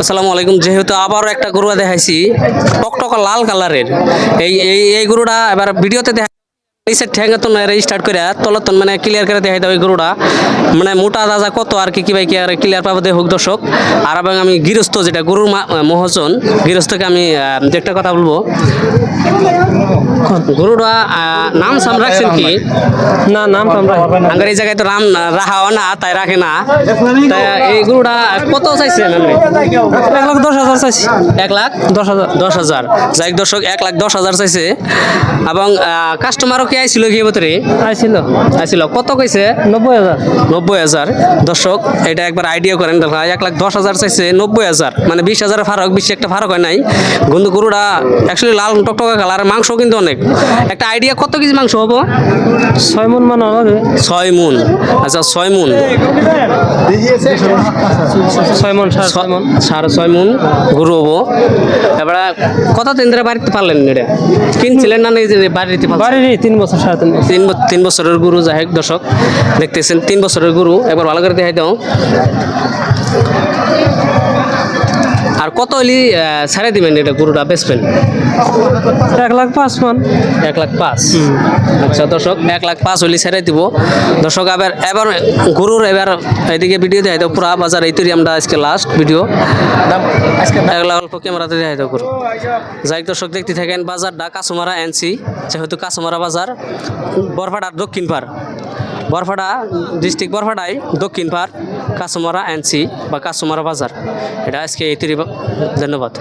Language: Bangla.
আসসালামু আলাইকুম। যেহেতু আবারও একটা গরু দেখাইছি, টকটক লাল কালারের। এই এই এই গরুটা এবার ভিডিওতে দেখা নিচের ঠ্যাঙ্গা তো নয় স্টার্ট করে তলতন মানে ক্লিয়ার করে দেখাই ওই গরুটা। মানে মোটা দাজা কত আর কি কি ভাই কি আর ক্লিয়ার পাবো দেখ দর্শক। আর এবং আমি গৃহস্থ যেটা গরুর মহাজন গৃহস্থকে আমি দু একটা কথা বলব। গরুটা নাম সাম রাখছেন কি? না নাম আমরা আঙ্গার এই জায়গায় তো রাম রাখা হয় না তাই রাখে না। তাই এই গরুটা কত চাইছেন এক লাখ দশ হাজার চাইছি। এক লাখ? দশ হাজার। দশ হাজার। যাই হোক দর্শক এক লাখ দশ হাজার চাইছে। এবং কাস্টমারও কি আইছিল কি বতরে? আইছিল। আইছিল। কত কইছে? নব্বই হাজার। নব্বই হাজার। দর্শক এটা একবার আইডিয়া করেন দেখা এক লাখ দশ হাজার চাইছে নব্বই হাজার। মানে বিশ হাজারের ফারক বেশি একটা ফারক হয় নাই। গন্ধু গরুটা অ্যাকচুয়ালি লাল টকটকা কালার মাংস কিন্তু অনেক। একটা আইডিয়া কত কেজি মাংস হব? ছয় মন মান হবে ছয় মুন। আচ্ছা ছয় মুন। ছয় মন সাড়ে ছয় মন। গরু হব। এবার কত দিন ধরে বাড়িতে পারলেন এটা কিনছিলেন না নিজে বাড়িতে? বাড়ির তিন বছর। সাড়ে তিন বছর। তিন তিন বছরের গুরু যাই হোক, দর্শক, দেখতেছেন, তিন বছরের গুরু। একবার ভালো করে দেখাই দাও। আর কত হইলি আহ, ছেড়ে দিবেন এটা গরুটা বেচবেন? এক লাখ পাঁচ মন। এক লাখ পাঁচ? আচ্ছা দর্শক এক লাখ পাঁচ হইলে ছেড়ে দিব। দর্শক এবার এবার গরুর এবার এদিকে ভিডিও দেখাই দাও পুরা বাজার এই তৈরি আমরা আজকে লাস্ট ভিডিও এক লাখ অল্প ক্যামেরাতে দেখাই দাও গরু। যাই দর্শক দেখতে থাকেন বাজারটা কাসুমারা এনসি যেহেতু কাসুমারা বাজার বরফাটার দক্ষিণ পার বরফাটা ডিস্ট্রিক্ট বরফাটাই দক্ষিণ পার কাসুমারা এনসি বা কাসুমারা বাজার। এটা আজকে এই ধন্যবাদ।